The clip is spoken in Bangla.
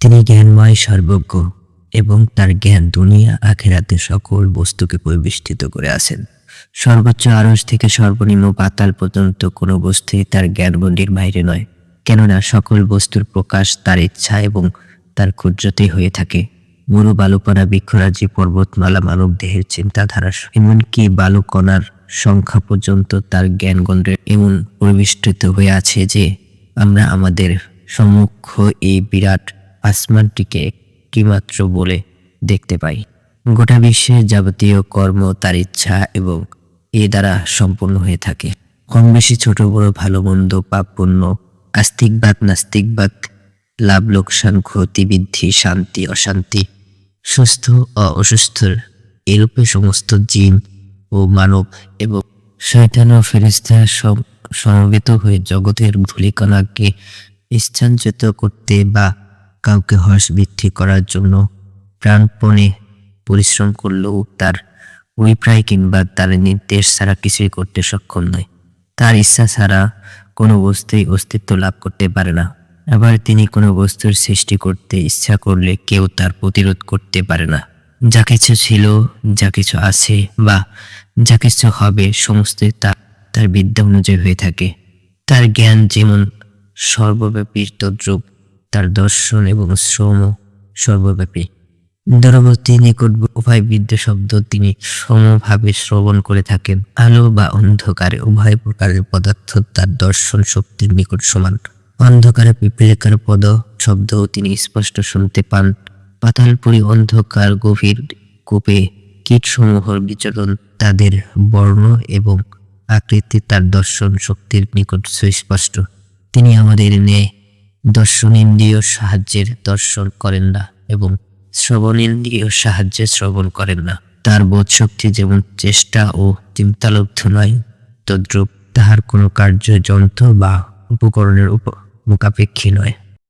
তিনি জ্ঞানময়, সর্বজ্ঞ এবং তার জ্ঞান দুনিয়া, আখেরাতে সকল বস্তুকে পরিবেষ্টিত করে আছেন। সর্বোচ্চ আরস থেকে সর্বনিম্ন পাতাল পর্যন্ত কোনো বস্তুই তার জ্ঞানগণ্ডির বাইরে নয়, কেননা সকল বস্তুর প্রকাশ তার ইচ্ছা এবং তার ক্ষুদ্রতেই হয়ে থাকে। মরু বালুকণা বৃক্ষরাজি, পর্বতমালা, মানব দেহের চিন্তাধারা, এমনকি বালুকণার সংখ্যা পর্যন্ত তার জ্ঞানগণ্ডের এমন পরিবেষ্টিত হয়ে আছে যে আমরা আমাদের সম্মুখ এই বিরাট আসমানটিকে একটিমাত্র বলে দেখতে পাই। গোটা বিশ্বের যাবতীয় কর্ম, তার ইচ্ছা এবং এ দ্বারা সম্পূর্ণ হয়ে থাকে। কম বেশি ছোট, বড়, ভালো, মন্দ, পাপ, পুণ্য, আস্তিকবাদ, নাস্তিকবাদ, লাভ, লোকসান, ক্ষতি, বৃদ্ধি, শান্তি, অশান্তি, সুস্থ ও অসুস্থর, এরূপে সমস্ত জিন ও মানব এবং শয়তান ও ফেরেস্তা সব সমবেত হয়ে জগতের ধূলিকণাকে স্থানচ্যুত করতে বা কাউকে হর্ষ বৃদ্ধি করার জন্য প্রাণপণে পরিশ্রম করলেও তার অভিপ্রায় কিংবা তার নির্দেশ ছাড়া কিছুই করতে সক্ষম নয়। তার ইচ্ছা ছাড়া কোনো বস্তুই অস্তিত্ব লাভ করতে পারে না। আবার তিনি কোনো বস্তুর সৃষ্টি করতে ইচ্ছা করলে কেউ তার প্রতিরোধ করতে পারে না। যা কিছু ছিল, যা কিছু আছে বা যা কিছু হবে সমস্ত তা তার বিদ্যা অনুযায়ী হয়ে থাকে। তার জ্ঞান যেমন সর্বব্যাপী তদ্রূপ তার দর্শন এবং শ্রম সর্বব্যাপী। দূরবর্তী নিকট উভয় বিদ্যা শব্দ তিনি সমভাবে শ্রবণ করে থাকেন। আলো বা অন্ধকারে উভয় প্রকারের পদার্থ তার দর্শন শক্তির নিকট সমান। অন্ধকারে পিপিলিকার পদ শব্দও তিনি স্পষ্ট শুনতে পান। পাতালপুরি অন্ধকার গভীর কূপে কীটসমূহর বিচরণ তাদের বর্ণ এবং আকৃতি তার দর্শন শক্তির নিকট সুস্পষ্ট। তিনি আমাদের ন্যায় দর্শনেন্দ্রিয় সাহায্যের দর্শন করেন না এবং শ্রবণেন্দ্রিয় সাহায্যে শ্রবণ করেন না। তার বোধশক্তি যেমন চেষ্টা ও চিন্তালব্ধ নয়, তদ্রূপ তাহার কোনো কার্য যন্ত্র বা উপকরণের উপ মোকাপেক্ষী নয়।